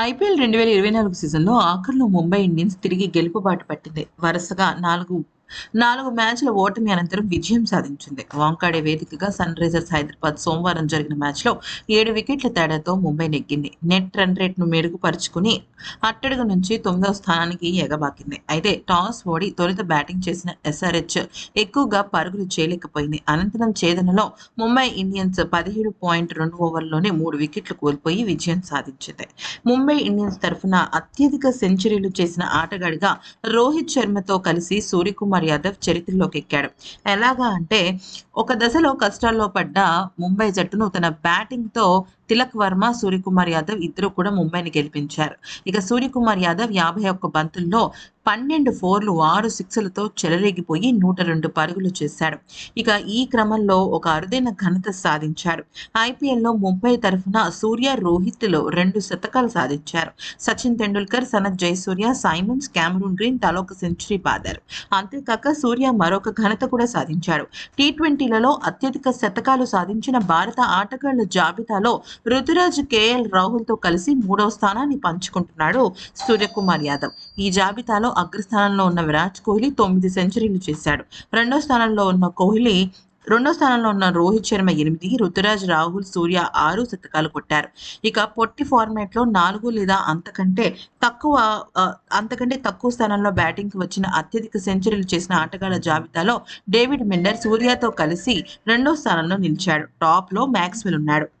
IPL రెండు వేల ఇరవై నాలుగు సీజన్లో ఆఖరిలో ముంబై ఇండియన్స్ తిరిగి గెలుపు బాట పట్టింది. వరుసగా నాలుగు నాలుగు మ్యాచ్ల ఓటమి అనంతరం విజయం సాధించింది. వాంకాడే వేదికగా సన్ రైజర్స్ హైదరాబాద్ సోమవారం జరిగిన మ్యాచ్లో ఏడు వికెట్ల తేడాతో ముంబై నెగ్గింది. నెట్ రన్ రేట్ను మెరుగుపరుచుకుని అట్టడుగు నుంచి తొమ్మిదవ స్థానానికి ఎగబాకింది. అయితే టాస్ ఓడి తొలుత బ్యాటింగ్ చేసిన ఎస్ఆర్హెచ్ ఎక్కువగా పరుగులు చేయలేకపోయింది. అనంతరం ఛేదనలో ముంబై ఇండియన్స్ పదిహేడు పాయింట్ రెండు ఓవర్లోనే మూడు వికెట్లు కోల్పోయి విజయం సాధించింది. ముంబై ఇండియన్స్ తరఫున అత్యధిక సెంచరీలు చేసిన ఆటగాడిగా రోహిత్ శర్మతో కలిసి సూర్యకుమార్ యాదవ్ చరిత్రలోకి ఎక్కాడు. ఎలాగా అంటే ఒక దశలో కష్టాల్లో పడ్డ ముంబై జట్టును తన బ్యాటింగ్తో తిలక్ వర్మ సూర్యకుమార్ యాదవ్ ఇద్దరు కూడా ముంబైని గెలిపించారు. ఇక సూర్యకుమార్ యాదవ్ యాభై ఒక్క బంతుల్లో పన్నెండు ఫోర్లు ఆరు సిక్స్లతో చెలరేగిపోయి నూట రెండు పరుగులు చేశాడు. ఇక ఈ క్రమంలో ఒక అరుదైన ఘనత సాధించాడు. ఐపీఎల్లో ముంబై తరఫున సూర్య రోహిత్లు రెండు శతకాలు సాధించారు. Sachin Tendulkar Sanath Jayasuriya Symonds Cameron Green తలొక century పాదారు అంతేకాక సూర్య మరొక ఘనత కూడా సాధించాడు. టీ ట్వంటీలలో అత్యధిక శతకాలు సాధించిన భారత ఆటగాళ్ళ జాబితాలో రుతురాజ్ కేఎల్ రాహుల్తో కలిసి మూడవ స్థానాన్ని పంచుకుంటున్నాడు సూర్యకుమార్ యాదవ్. ఈ జాబితాలో అగ్రస్థానంలో ఉన్న విరాట్ కోహ్లీ తొమ్మిది సెంచరీలు చేశాడు. రెండో స్థానంలో ఉన్న కోహ్లీ రెండో స్థానంలో ఉన్న రోహిత్ శర్మ ఎనిమిది రుతురాజ్ రాహుల్ సూర్య ఆరు శతకాలు కొట్టారు. ఇక పొట్టి ఫార్మాట్లో నాలుగు లేదా అంతకంటే తక్కువ అంతకంటే తక్కువ స్థానంలో బ్యాటింగ్కి వచ్చిన అత్యధిక సెంచరీలు చేసిన ఆటగాళ్ళ జాబితాలో డేవిడ్ మిల్లర్ సూర్యతో కలిసి రెండో స్థానంలో నిలిచాడు. టాప్లో మ్యాక్స్వెల్ ఉన్నాడు.